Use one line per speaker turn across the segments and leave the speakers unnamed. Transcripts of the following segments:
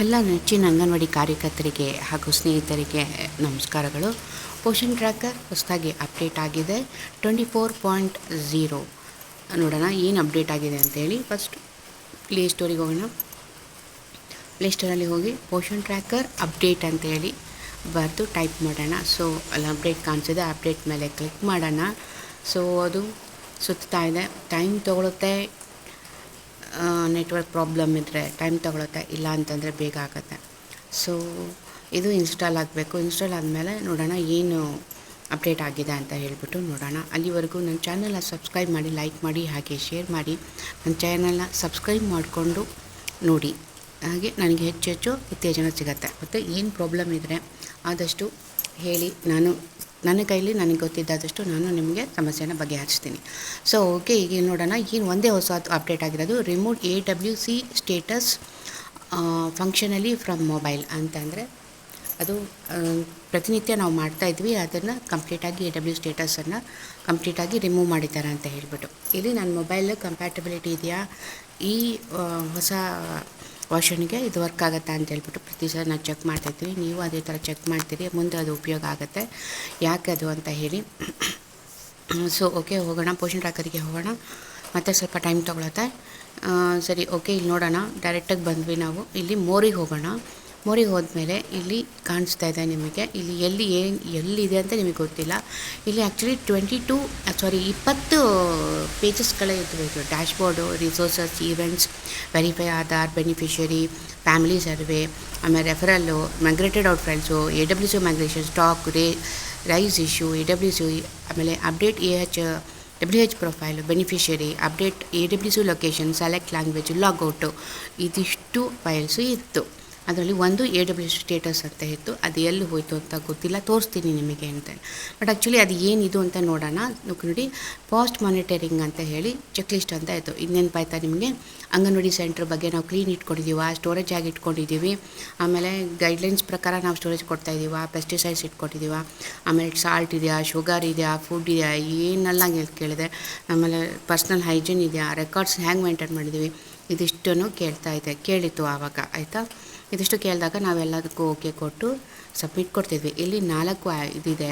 ಎಲ್ಲ ನೆಚ್ಚಿನ ಅಂಗನವಾಡಿ ಕಾರ್ಯಕರ್ತರಿಗೆ ಹಾಗೂ ಸ್ನೇಹಿತರಿಗೆ ನಮಸ್ಕಾರಗಳು. ಪೋಷನ್ ಟ್ರ್ಯಾಕರ್ ಹೊಸದಾಗಿ ಅಪ್ಡೇಟ್ ಆಗಿದೆ. ಟ್ವೆಂಟಿ ಫೋರ್ ಪಾಯಿಂಟ್ ಝೀರೋ ನೋಡೋಣ, ಏನು ಅಪ್ಡೇಟ್ ಆಗಿದೆ ಅಂತೇಳಿ ಫಸ್ಟ್ ಪ್ಲೇ ಸ್ಟೋರಿಗೆ ಹೋಗೋಣ. ಪ್ಲೇ ಸ್ಟೋರಲ್ಲಿ ಹೋಗಿ ಪೋಷನ್ ಟ್ರ್ಯಾಕರ್ ಅಪ್ಡೇಟ್ ಅಂತೇಳಿ ಬರೆದು ಟೈಪ್ ಮಾಡೋಣ. ಸೊ ಅಲ್ಲಿ ಅಪ್ಡೇಟ್ ಕಾಣಿಸಿದೆ. ಅಪ್ಡೇಟ್ ಮೇಲೆ ಕ್ಲಿಕ್ ಮಾಡೋಣ. ಸೊ ಅದು ಸುತ್ತಾ ಇದೆ. ಟೈಮ್ ತೊಗೊಳುತ್ತೆ. ನೆಟ್ವರ್ಕ್ ಪ್ರಾಬ್ಲಮ್ ಇದ್ದರೆ ಟೈಮ್ ತೊಗೊಳುತ್ತೆ, ಇಲ್ಲ ಅಂತಂದರೆ ಬೇಗ ಆಗುತ್ತೆ. ಸೊ ಇದು ಇನ್ಸ್ಟಾಲ್ ಆಗಬೇಕು. ಇನ್ಸ್ಟಾಲ್ ಆದಮೇಲೆ ನೋಡೋಣ ಏನು ಅಪ್ಡೇಟ್ ಆಗಿದೆ ಅಂತ ಹೇಳಿಬಿಟ್ಟು ನೋಡೋಣ. ಅಲ್ಲಿವರೆಗೂ ನನ್ನ ಚಾನಲ್ನ ಸಬ್ಸ್ಕ್ರೈಬ್ ಮಾಡಿ ಲೈಕ್ ಮಾಡಿ, ಹಾಗೆ ಶೇರ್ ಮಾಡಿ. ನನ್ನ ಚಾನಲನ್ನ ಸಬ್ಸ್ಕ್ರೈಬ್ ಮಾಡಿಕೊಂಡು ನೋಡಿ. ಹಾಗೆ ನನಗೆ ಹೆಚ್ಚು ಹೆಚ್ಚು ಉತ್ತೇಜನ ಸಿಗುತ್ತೆ. ಮತ್ತು ಏನು ಪ್ರಾಬ್ಲಮ್ ಇದ್ದರೆ ಆದಷ್ಟು ಹೇಳಿ. ನಾನು ನನ್ನ ಕೈಲಿ ನನಗೆ ಗೊತ್ತಿದ್ದಾದಷ್ಟು ನಾನು ನಿಮಗೆ ಸಮಸ್ಯೆನ ಬಗೆಹರಿಸ್ತೀನಿ. ಸೊ ಓಕೆ ಈಗ ನೋಡೋಣ. ಏನು ಒಂದೇ ಹೊಸ ಅಪ್ಡೇಟ್ ಆಗಿರೋದು. Remote A W C status functionally from mobile ಅಂತಂದರೆ ಅದು ಪ್ರತಿನಿತ್ಯ ನಾವು ಮಾಡ್ತಾ ಇದ್ವಿ. ಅದನ್ನು ಕಂಪ್ಲೀಟಾಗಿ ಎ ಡಬ್ಲ್ಯೂ ಸ್ಟೇಟಸನ್ನು ಕಂಪ್ಲೀಟಾಗಿ ರಿಮೂವ್ ಮಾಡಿದ್ದಾರೆ ಅಂತ ಹೇಳಿಬಿಟ್ಟು. ಇಲ್ಲಿ ನನ್ನ ಮೊಬೈಲ್ ಕಂಪ್ಯಾಟಬಿಲಿಟಿ ಇದೆಯಾ? ಈ ಹೊಸ ವರ್ಷನ್ಗೆ ಇದು ವರ್ಕ್ ಆಗುತ್ತಾ ಅಂತ ಹೇಳ್ಬಿಟ್ಟು ಪ್ರತಿ ಸಲ ನಾವು ಚೆಕ್ ಮಾಡ್ತಾಯಿದ್ವಿ ನೀವು ಅದೇ ಥರ ಚೆಕ್ ಮಾಡ್ತೀರಿ, ಮುಂದೆ ಅದು ಉಪಯೋಗ ಆಗುತ್ತೆ. ಯಾಕೆ ಅದು ಅಂತ ಹೇಳಿ. ಸೊ ಓಕೆ ಹೋಗೋಣ ಪೋಷನ್ ಟ್ರ್ಯಾಕರಿಗೆ ಹೋಗೋಣ. ಮತ್ತೆ ಸ್ವಲ್ಪ ಟೈಮ್ ತೊಗೊಳತ್ತೆ. ಸರಿ ಓಕೆ ಇಲ್ಲಿ ನೋಡೋಣ. ಡೈರೆಕ್ಟಾಗಿ ಬಂದ್ವಿ ನಾವು. ಇಲ್ಲಿ ಮೋರಿಗೆ ಹೋಗೋಣ. ಮೋರಿಗೆ ಹೋದ್ಮೇಲೆ ಇಲ್ಲಿ ಕಾಣಿಸ್ತಾ ಇದೆ ನಿಮಗೆ. ಇಲ್ಲಿ ಎಲ್ಲಿ ಏನು, ಎಲ್ಲಿದೆ ಅಂತ ನಿಮಗೆ ಗೊತ್ತಿಲ್ಲ. ಇಲ್ಲಿ ಆ್ಯಕ್ಚುಲಿ ಟ್ವೆಂಟಿ ಟು ಸಾರಿ ಇಪ್ಪತ್ತು ಪೇಜಸ್ಗಳೇ ಇದು. Dashboard resources events verify Aadhaar beneficiary family survey ಆಮೇಲೆ referral migrated out friends A W C migration stock ರೇ raise issue A W C ಆಮೇಲೆ update A H W H profile beneficiary update A W C location select language logout ಇದಿಷ್ಟು files ಇತ್ತು. ಅದರಲ್ಲಿ ಒಂದು A W status ಅಂತ ಇತ್ತು. ಅದು ಎಲ್ಲಿ ಹೋಯಿತು ಅಂತ ಗೊತ್ತಿಲ್ಲ. ತೋರಿಸ್ತೀನಿ ನಿಮಗೆ ಅಂತ. ಬಟ್ ಆ್ಯಕ್ಚುಲಿ ಅದು ಏನಿದು ಅಂತ ನೋಡೋಣ. ನೋಡಿ. ಪಾಸ್ಟ್ ಮಾನಿಟರಿಂಗ್ ಅಂತ ಹೇಳಿ ಚೆಕ್ ಲಿಸ್ಟ್ ಅಂತ ಆಯಿತು ಇನ್ನೇನು ನಿಮಗೆ? ಅಂಗನವಾಡಿ ಸೆಂಟ್ರ್ ಬಗ್ಗೆ ನಾವು ಕ್ಲೀನ್ ಇಟ್ಕೊಂಡಿದ್ದೀವ ಸ್ಟೋರೇಜ್ ಆಗಿ ಇಟ್ಕೊಂಡಿದ್ದೀವಿ. ಆಮೇಲೆ ಗೈಡ್ಲೈನ್ಸ್ ಪ್ರಕಾರ ನಾವು ಸ್ಟೋರೇಜ್ ಕೊಡ್ತಾ ಇದ್ದೀವ ಪೆಸ್ಟಿಸೈಡ್ಸ್ ಇಟ್ಕೊಟ್ಟಿದ್ದೀವ ಆಮೇಲೆ ಸಾಲ್ಟ್ ಇದೆಯಾ ಶುಗರ್ ಇದೆಯಾ ಫುಡ್ ಇದೆಯಾ, ಏನೆಲ್ಲ ಕೇಳಿದೆ. ಆಮೇಲೆ ಪರ್ಸ್ನಲ್ ಹೈಜೀನ್ ಇದೆಯಾ ರೆಕಾರ್ಡ್ಸ್ ಹ್ಯಾಂಗ್ ಮೇಂಟೈನ್ ಮಾಡಿದ್ದೀವಿ, ಇದಿಷ್ಟನ್ನು ಕೇಳ್ತಾ ಇದೆ ಕೇಳಿತ್ತು ಆವಾಗ. ಆಯಿತಾ? ಇದಿಷ್ಟು ಕೇಳಿದಾಗ ನಾವೆಲ್ಲದಕ್ಕೂ ಓಕೆ ಕೊಟ್ಟು ಸಬ್ಮಿಟ್ ಕೊಡ್ತಿದ್ವಿ. ಇಲ್ಲಿ ನಾಲ್ಕು ಇದಿದೆ.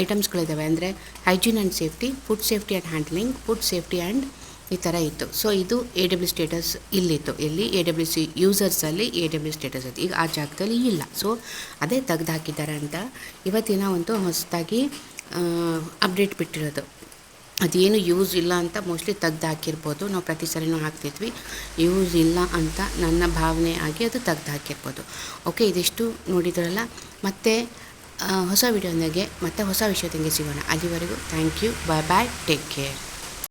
ಐಟಮ್ಸ್ಗಳಿದ್ದಾವೆ ಅಂದರೆ hygiene and safety, food safety and handling, food safety and ಈ ಥರ ಇತ್ತು. ಸೊ ಇದು ಎ ಡಬ್ಲ್ಯೂ ಸ್ಟೇಟಸ್ ಇಲ್ಲಿತ್ತು. ಇಲ್ಲಿ ಎ ಡಬ್ಲ್ಯೂ ಸಿ ಯೂಸರ್ಸಲ್ಲಿ ಎ ಡಬ್ಲ್ಯೂ ಸ್ಟೇಟಸ್ ಇತ್ತು. ಈಗ ಆ ಜಾಗದಲ್ಲಿ ಇಲ್ಲ. ಸೊ ಅದೇ ತೆಗ್ದು ಹಾಕಿದ್ದಾರೆ ಅಂತ ಇವತ್ತಿನ ಒಂದು ಹೊಸದಾಗಿ ಅಪ್ಡೇಟ್ ಬಿಟ್ಟಿರೋದು. ಅದೇನು ಯೂಸ್ ಇಲ್ಲ ಅಂತ ಮೋಸ್ಟ್ಲಿ ತೆಗ್ದು ಹಾಕಿರ್ಬೋದು. ನಾವು ಪ್ರತಿ ಸರಿನೂ ಹಾಕ್ತಿದ್ವಿ. ಯೂಸ್ ಇಲ್ಲ ಅಂತ ನನ್ನ ಭಾವನೆ ಆಗಿ ಅದು ತೆಗ್ದು ಹಾಕಿರ್ಬೋದು. ಓಕೆ ಇದಿಷ್ಟು ನೋಡಿದ್ರಲ್ಲ. ಮತ್ತೆ ಹೊಸ ವಿಡಿಯೋದಾಗೆ ಮತ್ತೆ ಹೊಸ ವಿಷಯದಂಗೆ ಸಿಗೋಣ. ಅಲ್ಲಿವರೆಗೂ thank you bye bye take care